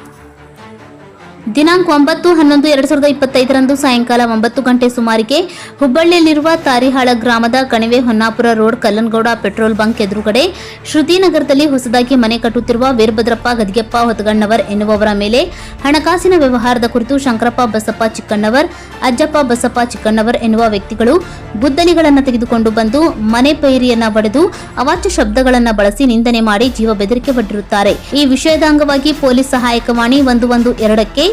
Thank you. ದಿನಾಂಕ ಒಂಬತ್ತು ಹನ್ನೊಂದು ಎರಡು ಸಾವಿರದ ಇಪ್ಪತ್ತೈದರಂದು ಸಾಯಂಕಾಲ ಒಂಬತ್ತು ಗಂಟೆ ಸುಮಾರಿಗೆ ಹುಬ್ಬಳ್ಳಿಯಲ್ಲಿರುವ ತಾರಿಹಾಳ ಗ್ರಾಮದ Kanive Honnapura road Kallanagouda petrol bunk ಎದುರುಗಡೆ ಶ್ರುತಿನಗರದಲ್ಲಿ ಹೊಸದಾಗಿ ಮನೆ ಕಟ್ಟುತ್ತಿರುವ ವೀರಭದ್ರಪ್ಪ ಗದಿಗೆಪ್ಪ ಹೊತಗಣ್ಣವರ್ ಎನ್ನುವವರ ಮೇಲೆ ಹಣಕಾಸಿನ ವ್ಯವಹಾರದ ಕುರಿತು ಶಂಕರಪ್ಪ ಬಸಪ್ಪ ಚಿಕ್ಕಣ್ಣವರ್, ಅಜ್ಜಪ್ಪ ಬಸಪ್ಪ ಚಿಕ್ಕಣ್ಣವರ್ ಎನ್ನುವ ವ್ಯಕ್ತಿಗಳು ಗುದ್ದಲಿಗಳನ್ನು ತೆಗೆದುಕೊಂಡು ಬಂದು ಮನೆ ಪೈರಿಯನ್ನ ಬಡಿದು ಅವಾಚ್ಯ ಶಬ್ದಗಳನ್ನು ಬಳಸಿ ನಿಂದನೆ ಮಾಡಿ ಜೀವ ಬೆದರಿಕೆ ಪಟ್ಟಿರುತ್ತಾರೆ. ಈ ವಿಷಯದ ಅಂಗವಾಗಿ ಪೊಲೀಸ್ ಸಹಾಯಕವಾಣಿ ಒಂದು ಒಂದು ಎರಡಕ್ಕೆ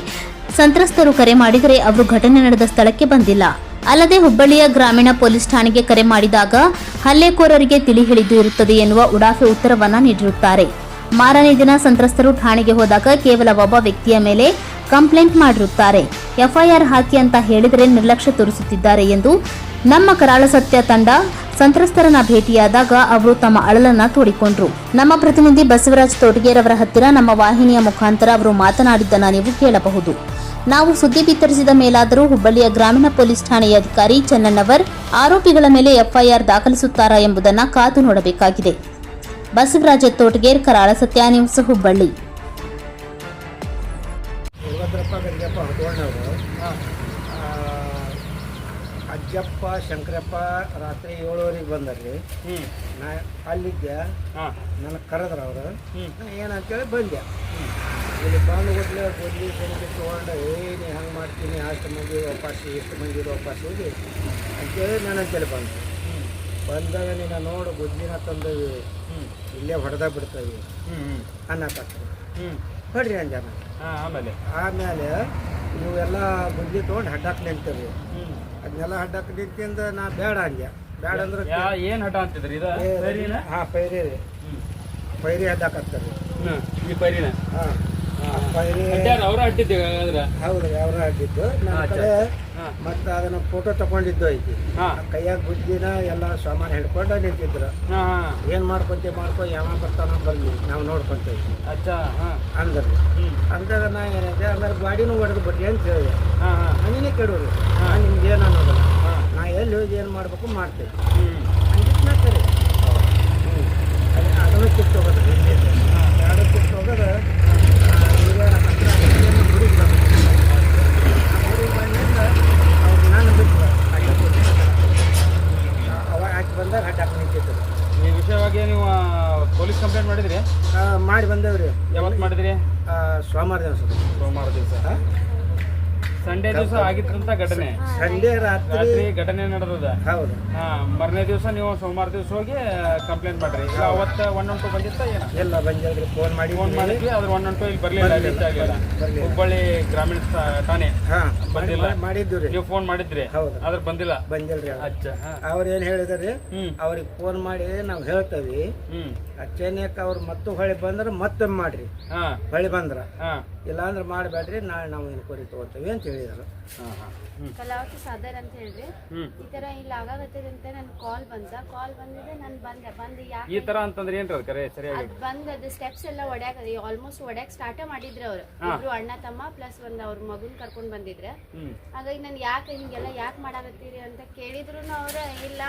ಸಂತ್ರಸ್ತರು ಕರೆ ಮಾಡಿದರೆ ಅವರು ಘಟನೆ ನಡೆದ ಸ್ಥಳಕ್ಕೆ ಬಂದಿಲ್ಲ. ಅಲ್ಲದೆ ಹುಬ್ಬಳ್ಳಿಯ ಗ್ರಾಮೀಣ ಪೊಲೀಸ್ ಠಾಣೆಗೆ ಕರೆ ಮಾಡಿದಾಗ ಹಲ್ಲೆಕೋರರಿಗೆ ತಿಳಿ ಹೇಳಿದ್ದು ಇರುತ್ತದೆ ಎನ್ನುವ ಉಡಾಫೆ ಉತ್ತರವನ್ನ ನೀಡಿರುತ್ತಾರೆ. ಮಾರನೇ ದಿನ ಸಂತ್ರಸ್ತರು ಠಾಣೆಗೆ ಹೋದಾಗ ಕೇವಲ ಒಬ್ಬ ವ್ಯಕ್ತಿಯ ಮೇಲೆ ಕಂಪ್ಲೇಂಟ್ ಮಾಡಿರುತ್ತಾರೆ. ಎಫ್ಐಆರ್ ಹಾಕಿ ಅಂತ ಹೇಳಿದರೆ ನಿರ್ಲಕ್ಷ್ಯ ತೋರಿಸುತ್ತಿದ್ದಾರೆ ಎಂದು ನಮ್ಮ ಕರಾಳ ಸತ್ಯ ತಂಡ ಸಂತ್ರಸ್ತರನ್ನ ಭೇಟಿಯಾದಾಗ ಅವರು ತಮ್ಮ ಅಳಲನ್ನ ತೋಡಿಕೊಂಡ್ರು. ನಮ್ಮ ಪ್ರತಿನಿಧಿ ಬಸವರಾಜ್ ತೋಟಗೇರವರ ಹತ್ತಿರ ನಮ್ಮ ವಾಹಿನಿಯ ಮುಖಾಂತರ ಅವರು ಮಾತನಾಡಿದ್ದನ್ನ ನೀವು ಕೇಳಬಹುದು. ನಾವು ಸುದ್ದಿ ಬಿತ್ತರಿಸಿದ ಮೇಲಾದರೂ ಹುಬ್ಬಳ್ಳಿಯ ಗ್ರಾಮೀಣ ಪೊಲೀಸ್ ಠಾಣೆಯ ಅಧಿಕಾರಿ ಚನ್ನಣ್ಣವರ್ ಆರೋಪಿಗಳ ಮೇಲೆ ಎಫ್ಐಆರ್ ದಾಖಲಿಸುತ್ತಾರಾ ಎಂಬುದನ್ನು ಕಾದು ನೋಡಬೇಕಾಗಿದೆ. ಬಸವರಾಜ ತೋಟಗೇರ್, ಕರಾಳ ಸತ್ಯ ನ್ಯೂಸ್, ಹುಬ್ಬಳ್ಳಿ. ಅಜ್ಜಪ್ಪ ಶಂಕರಪ್ಪ ರಾತ್ರಿ ಏಳುವರೆಗೆ ಬಂದರ್ರಿ. ನಾ ಅಲ್ಲಿದ್ದೆ. ಹಾ. ನನಗೆ ಕರೆದ್ರ ಅವರು. ನಾ ಏನಂತೇಳಿ ಬಂದೆ. ಇಲ್ಲಿ ಬಂದು ಹೋಗ್ಲಿ ಬಂದು ಬೆನಿಫಿಟ್ ತೊಗೊಂಡು ಏನು ಹಂಗೆ ಮಾಡ್ತೀನಿ ಅಷ್ಟು ಮಂದಿ ವಾಪಸ್ ಎಷ್ಟು ಮಂದಿ ವಾಪಸ್ ಹೋಗಿ ಅಂತೇಳಿ ನಾನು ಅಂತೇಳಿ ಬಂದೆ ಬಂದಾಗ ನೀನು ನೋಡು ಗುದ್ಲಿನ ತಂದವಿ. ಇಲ್ಲೇ ಹೊಡೆದಾಗ ಬಿಡ್ತವಿ. ಅನ್ನಕತ್ರು ಹೊಡ್ರಿ ಅಂಜನ. ಹಾ ಆಮೇಲೆ. ಆಮೇಲೆ ನೀವೆಲ್ಲ ಗುದ್ಲಿ ತೊಗೊಂಡು ಹಡ್ಡಕ್ಕೆ ನಿಂತೀವಿ ಅದನ್ನೆಲ್ಲ ಹಡ್ಡಕ್ಕೆ ನಿಂತಿಂದ ನಾ ಬೇಡ ಹಂಗೆ. ಬೇಡ ಅಂದ್ರೆ ಏನು ಹಠ ಅಂತಿದ್ರಿ ಇದು? ಸರಿನ ಹಾಂ ಪೈರಿ ರೀ. ಪೈರಿ ಹಡ್ಡಾಕತ್ತಾರೆ ಹ್ಮ್ ಈ ಪೈರಿನ? ಹಾಂ. ಅವ್ರ ಅಡ್ಡಿದ್ದೆ ಹೌದು ಯಾವ ಅಡ್ಡಿದ್ದು. ನನ್ನ ಕಡೆ ಮತ್ತು ಅದನ್ನ ಫೋಟೋ ತಗೊಂಡಿದ್ದು ಐತಿ. ಹಾ. ಕೈಯಾಗ ಬುದ್ಧಿನ ಎಲ್ಲ ಸಾಮಾನು ಹಿಡ್ಕೊಂಡ ನಿಂತಿದ್ರು. ಏನ್ ಹಾ. ಏನು ಮಾಡ್ಕೊಂತೀವಿ ಮಾಡ್ಕೊ ಯಾವ ಬರ್ತಾನೋ ಬರ್ಲಿ ನಾವು ನೋಡ್ಕೊಂತೀವಿ. ಅಚ್ಚಾ ಹಾ. ಅಂದ್ರು ಅಂದಾಗ ನಾ ಏನೈತೆ ಅಂದ್ರೆ ಗಾಡಿನೂ ಹೊಡೆದು ಬಿಟ್ರಿ ಅಂತ ಹೇಳಿದೆ. ಹಾ ಹಾ. ಮನೇನೆ ಕೆಡೋದು ನಿಮ್ಗೆ ಏನು ಅನ್ನೋದಿಲ್ಲ ಹಾ. ನಾ ಎಲ್ಲಿ ಹೋಗಿ ಏನು ಮಾಡ್ಬೇಕು ಮಾಡ್ತೇವೆ ಹ್ಞೂ ಅದು ಅದನ್ನು ಕಿತ್ತು ಹೋಗೋದು ಎರಡು ಕಿತ್ತು ಹೋಗೋದು ಹಿರಿಯರ ಹತ್ರ ಹಿರಿಯರನ್ನ ಗುಡಿಗೆ ಬರ್ಬೇಕು. ಆ ಗುಡಿಗೆ ಬಂದಿಂದ ಅವ್ರು ನಾನು ಬಿಟ್ಟು ಅಡ್ಡ ಬಿಟ್ಟು. ಅವ ಹಾಕಿ ಬಂದಾಗ ಅಡ್ಡ ಹಾಕಿ ನಿಂತಿದ್ರು ಈ ವಿಷಯವಾಗಿ ನೀವು ಪೊಲೀಸ್ ಕಂಪ್ಲೇಂಟ್ ಮಾಡಿದ್ರಿ? ಆ, ಮಾಡಿ ಬಂದೇವ್ರಿ. ಯಾವತ್ತು ಮಾಡಿದ್ರಿ? ಆ, ಸೋಮವಾರ ದಿವಸ. ಸೋಮವಾರ ದಿವಸ. ಸಂಡೇ ದಿವಸ ಆಗಿತ್ತಂತ ಘಟನೆ. ಸಂಡೇ ರಾತ್ರಿ ರಾತ್ರಿ ಘಟನೆ ನಡೆದದ. ಹೌದು. ಹಾ ಮರನೇ ದಿವಸ ನೀವು ಸೋಮವಾರ ದಿವಸ ಹೋಗಿ ಕಂಪ್ಲೇಂಟ್ ಮಾಡ್ರಿ. ಈಗ ಅವತ್ತ ಒನ್ ಒನ್ ಟು ಬಂದಿತ್ತ ಏನ? ಎಲ್ಲ ಫೋನ್ ಮಾಡಿ ಫೋನ್ ಮಾಡಿದ್ವಿ ಅದ್ರ ಒನ್ ಒನ್ ಟು ಇಲ್ಲಿ ಬರ್ಲಿಲ್ಲ ರೀಚ್ ಆಗಿಲ್ಲ ಬರ್ಲಿಲ್ಲ. ಹುಬ್ಬಳ್ಳಿ ಗ್ರಾಮೀಣ ಠಾ- ಠಾಣೆ. ಹಾಂ ಬಂದಿಲ್ಲ. ಮಾಡಿದ್ದು ರೀ ನೀವು ಫೋನ್ ಮಾಡಿದ್ರಿ ಹೌದು. ಅದ್ರ ಬಂದಿಲ್ಲ. ಬಂದಿಲ್ರಿ ಅವ್ರು. ಅಚ್ಚ ಹಾ. ಅವ್ರು ಏನು ಹೇಳಿದಾರೆ ಹ್ಮ್. ಅವ್ರಿಗೆ ಫೋನ್ ಮಾಡಿ ನಾವು ಹೇಳ್ತೇವಿ. ಹ್ಮ್. ಅಚ್ಚೇನಕ್ಕೆ ಅವ್ರು ಮತ್ತೆ ಹೊಳಿ ಬಂದ್ರೆ ಮತ್ತೊಮ್ಮೆ ಮಾಡ್ರಿ. ಹಾ. ಹೊಳಿ ಬಂದ್ರ. ಹಾ. ಇಲ್ಲಾಂದ್ರೆ ಮಾಡಬೇಡ್ರಿ ನಾಳೆ ನಾವು ಎನ್ಕ್ವೈರಿ ತಗೋತೇವೆ ಅಂತ ಹೇಳಿದ್ರು. ಹಾ ಹಾ. ಹ್ಮ್. ಕಲಾವತಿ ಸಾದರ್ ಅಂತ ಹೇಳ್ರಿ. ಈ ತರ ಇಲ್ಲಿ ಆಗಾಗತ್ತೆ ಅಂತ ನನ್ ಕಾಲ್ ಬಂದ ಕಾಲ್ ಬಂದಿದೆ ನಾನು ಬಂದೆ. ಬಂದು ಈ ಯಾಕೆ ತರ ಅಂತಂದ್ರೆ ಏನ್ರಿ ಅದು ಕರೆ? ಸರಿಯಾಗಿ ಅದ್ ಬಂದ್ ಅದು ಸ್ಟೆಪ್ಸ್ ಎಲ್ಲ ಒಡ್ಯಾಕ ಆಲ್ಮೋಸ್ಟ್ ಒಡ್ಯಾಕ್ ಸ್ಟಾರ್ಟ್ ಮಾಡಿದ್ರು ಅವ್ರು. ಇಬ್ರು ಅಣ್ಣ ತಮ್ಮ ಪ್ಲಸ್ ಒಂದ್ ಅವ್ರ ಮಗುನ್ ಕರ್ಕೊಂಡ್ ಬಂದಿದ್ರ. ಹ್ಮ್. ಹಾಗಾಗಿ ನಾನು ಯಾಕೆ ಹಿಂಗೆಲ್ಲ ಯಾಕೆ ಮಾಡಾಕತ್ತೀರಿ ಅಂತ ಕೇಳಿದ್ರು ಅವ್ರ ಇಲ್ಲ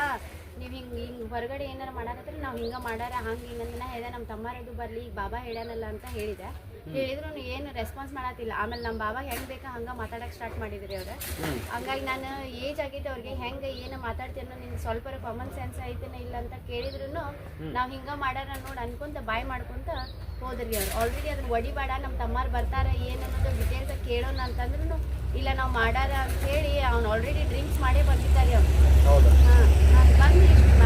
ನೀವ್ ಹಿಂಗ್ ಹಿಂಗ್ ಹೊರಗಡೆ ಏನಾರ ಮಾಡಾಕತ್ತೀರಿ ನಾವ್ ಹಿಂಗ ಮಾಡಾರ ಹಂಗ ಹಿಂಗಂತ ನಾ ಹೇಳ್ದೆ. ನಮ್ಮ ತಮ್ಮರದು ಬರ್ಲಿ ಈಗ ಬಾಬಾ ಹೇಳ್ಯಾನಲ್ಲ ಅಂತ ಹೇಳಿದೆ. ಹೇಳಿದ್ರು ಏನು ರೆಸ್ಪಾನ್ಸ್ ಮಾಡತ್ತಿಲ್ಲ ಆಮೇಲೆ ನಮ್ಮ ಬಾಬಾ ಹೆಂಗ್ ಬೇಕಾ ಹಂಗ ಮಾತಾಡಕ್ ಸ್ಟಾರ್ಟ್ ಮಾಡಿದ್ರಿ ಅವ್ರ. ಹಂಗಾಗಿ ನಾನು ಏಜ್ ಆಗೈತೆ ಅವ್ರಿಗೆ ಹೆಂಗ ಏನು ಮಾತಾಡ್ತೀನೋ ನಿನ್ ಸ್ವಲ್ಪ ಕಾಮನ್ ಸೆನ್ಸ್ ಐತೇನ ಇಲ್ಲ ಅಂತ ಕೇಳಿದ್ರು ನಾವ್ ಹಿಂಗ ಮಾಡಾರ ನೋಡ್ ಅನ್ಕೊಂತ ಬಾಯ್ ಮಾಡ್ಕೊಂತ ಹೋದ್ರಿ ಅವ್ರು. ಆಲ್ರೆಡಿ ಅದನ್ನ ಒಡಿಬೇಡ ನಮ್ಮ ತಮ್ಮಾರ್ ಬರ್ತಾರ ಏನ್ ಅನ್ನೋದು ಡಿಟೇಲ್ಸ್ ಕೇಳೋಣ ಅಂತಂದ್ರು ಇಲ್ಲ ನಾವು ಮಾಡಾರ ಅಂತ ಹೇಳಿ ಅವ್ನು ಆಲ್ರೆಡಿ ಡ್ರಿಂಕ್ಸ್ ಮಾಡೇ ಬಂದಿದ್ದಾರೆ ಅವ್ನು. ಹಾ ಹಾಂ ನಾನು ಬಂದು ಇಷ್ಟು